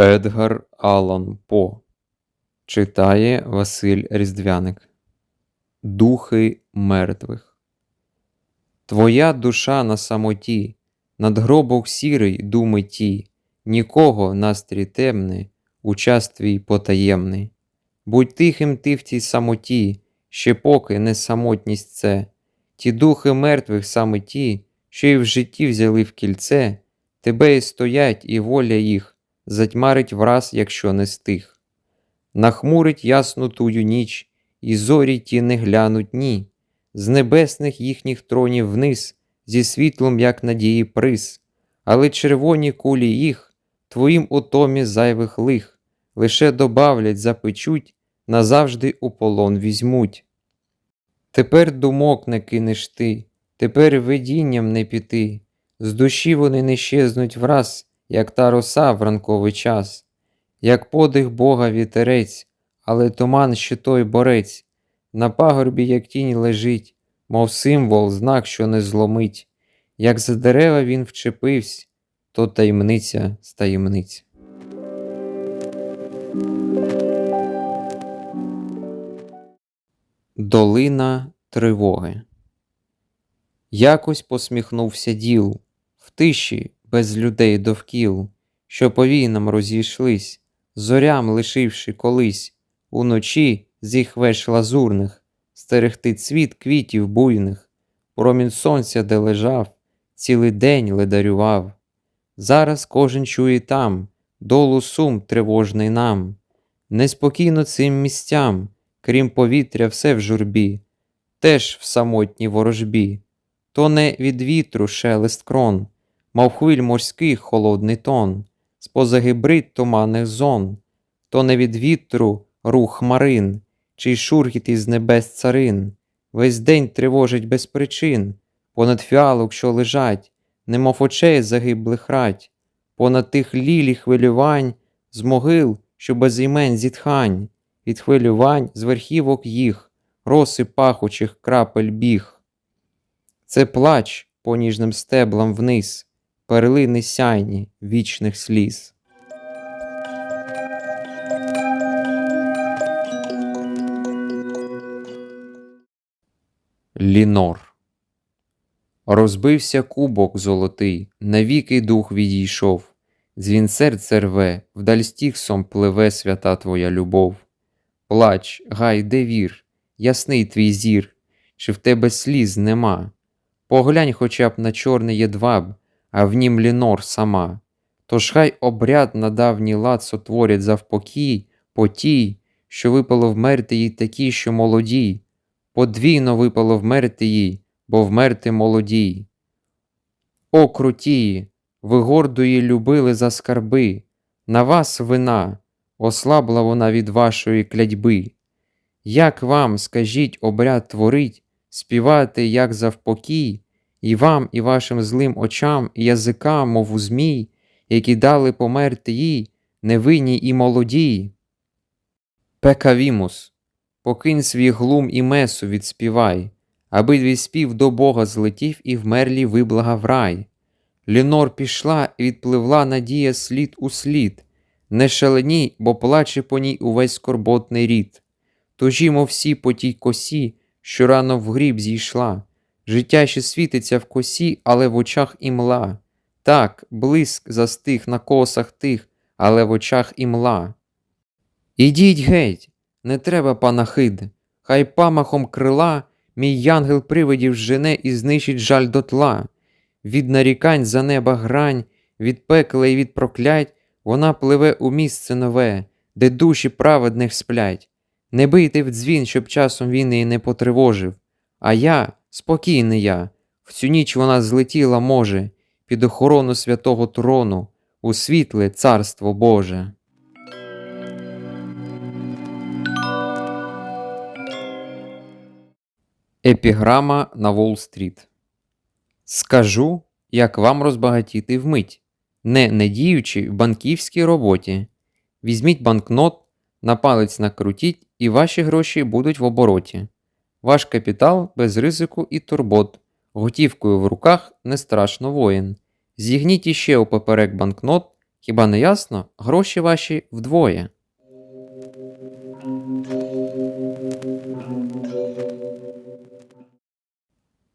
Едгар Аллан По читає Василь Різдвяник. Духи мертвих. Твоя душа на самоті, над гробок сірий думи ті, нікого настрій темний, у час твій потаємний. Будь тихим ти в тій самоті, ще поки не самотність це, ті духи мертвих саме ті, що й в житті взяли в кільце, тебе і стоять, і воля їх затьмарить враз, якщо не стих. Нахмурить ясну тую ніч, і зорі ті не глянуть ні, з небесних їхніх тронів вниз, зі світлом, як надії приз, але червоні кулі їх, твоїм утомі зайвих лих, лише добавлять, запечуть, назавжди у полон візьмуть. Тепер думок не кинеш ти, тепер видінням не піти, з душі вони не щезнуть враз, як та роса в ранковий час, як подих Бога вітерець, але туман ще той борець, на пагорбі, як тінь лежить, мов символ, знак, що не зломить, як за дерева він вчепивсь, то таємниця з таємниць. Долина тривоги. Якось посміхнувся діл в тиші без людей довкіл, що по війнам розійшлись, зорям лишивши колись, уночі з веш лазурних, стерегти цвіт квітів буйних, промінь сонця, де лежав, цілий день ледарював. Зараз кожен чує там, долу сум тривожний нам, неспокійно цим місцям, крім повітря, все в журбі, теж в самотній ворожбі, то не від вітру шелест крон, мов хвиль морських холодний тон, споза гибрид туманних зон, то не від вітру рух хмарин, чий шурхіт із небес царин, весь день тривожить без причин, понад фіалок, що лежать, немов очей загиблих рать, понад тих лілі хвилювань, з могил, що без імен зітхань, від хвилювань з верхівок їх, роси пахучих крапель біг. Це плач по ніжним стеблам вниз, перлини сяйні вічних сліз. Лінор Розбився кубок золотий, навіки дух відійшов, дзвін серце рве, вдаль стіксом пливе свята твоя любов. Плач, гай, де вір, ясний твій зір, чи в тебе сліз нема. Поглянь хоча б на чорний єдваб, а в нім лінор сама. Тож хай обряд на давній лад сотворять завпокій, по тій, що випало вмерти їй такі, що молоді, подвійно випало вмерти їй, бо вмерти молодій. О, крутії, ви гордо її любили за скарби, на вас вина, ослабла вона від вашої клятьби. Як вам, скажіть, обряд творить, співати, як завпокій, і вам, і вашим злим очам, і язикам, мов у змій, які дали померти їй, невинній і молодій. Пекавімус, покинь свій глум і месу відспівай, аби твій спів до Бога злетів і вмерлі виблагав рай. Лінор пішла і відпливла надія слід у слід, не шаленій, бо плаче по ній увесь скорботний рід. Тужімо всі по тій косі, що рано в гріб зійшла. Життя ще світиться в косі, але в очах імла. Так, блиск застиг на косах тих, але в очах імла. Ідіть геть, не треба панахид, хай памахом крила мій янгел привидів жене і знищить жаль дотла. Від нарікань за неба грань, від пекла і від проклять, вона пливе у місце нове, де душі праведних сплять. Не бийте в дзвін, щоб часом він її не потривожив. А я, спокійний я, в цю ніч вона злетіла може, під охорону святого трону, у світле царство Боже. Епіграма на Уолл-стріт Скажу, як вам розбагатіти вмить, не не діючи в банківській роботі. Візьміть банкнот, на палець накрутіть, і ваші гроші будуть в обороті. Ваш капітал без ризику і турбот. Готівкою в руках не страшно воїн. Зігніть іще у поперек банкнот, Хіба не ясно? Гроші ваші вдвоє.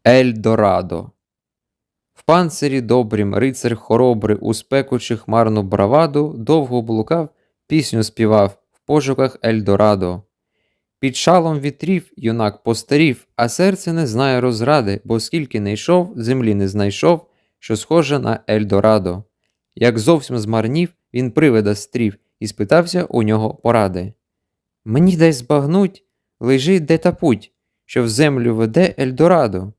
Ельдорадо. В панцирі добрім рицар хоробрий у спеку чи хмарну браваду довго блукав, пісню співав в пошуках Ельдорадо. Під шалом вітрів юнак постарів, а серце не знає розради, бо скільки не йшов, землі не знайшов, що схоже на Ельдорадо. Як зовсім змарнів, він привида стрів і спитався у нього поради. Мені дай збагнуть, лежи де та путь, що в землю веде Ельдорадо.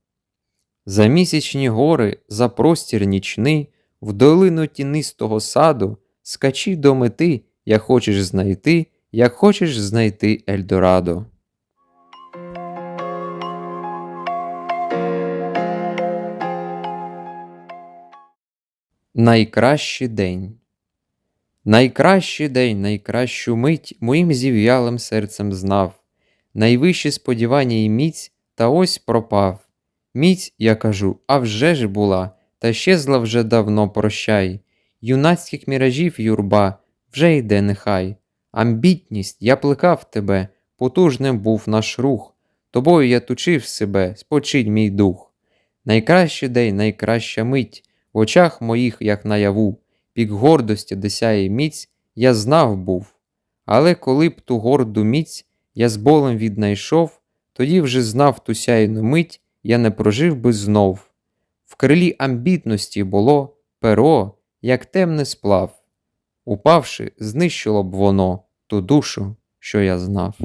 За місячні гори, за простір нічний, в долину тінистого саду, скачи до мети, як хочеш знайти, як хочеш знайти Ельдорадо. Найкращий день. Найкращий день, найкращу мить моїм зів'ялим серцем знав. Найвищі сподівання і міць, та ось пропав. Міць, я кажу, а вже ж була, та щезла вже давно прощай. Юнацьких міражів юрба вже йде нехай. Амбітність, я плекав тебе, потужним був наш рух. Тобою я тучив себе, спочинь мій дух. Найкращий день, найкраща мить, в очах моїх, як наяву, пік гордості, де сяє міць, я знав був. Але коли б ту горду міць я з болем віднайшов, тоді вже знав ту сяйну мить, я не прожив би знов. В крилі амбітності було перо, як темний сплав. Упавши, знищило б воно ту душу, що я знав.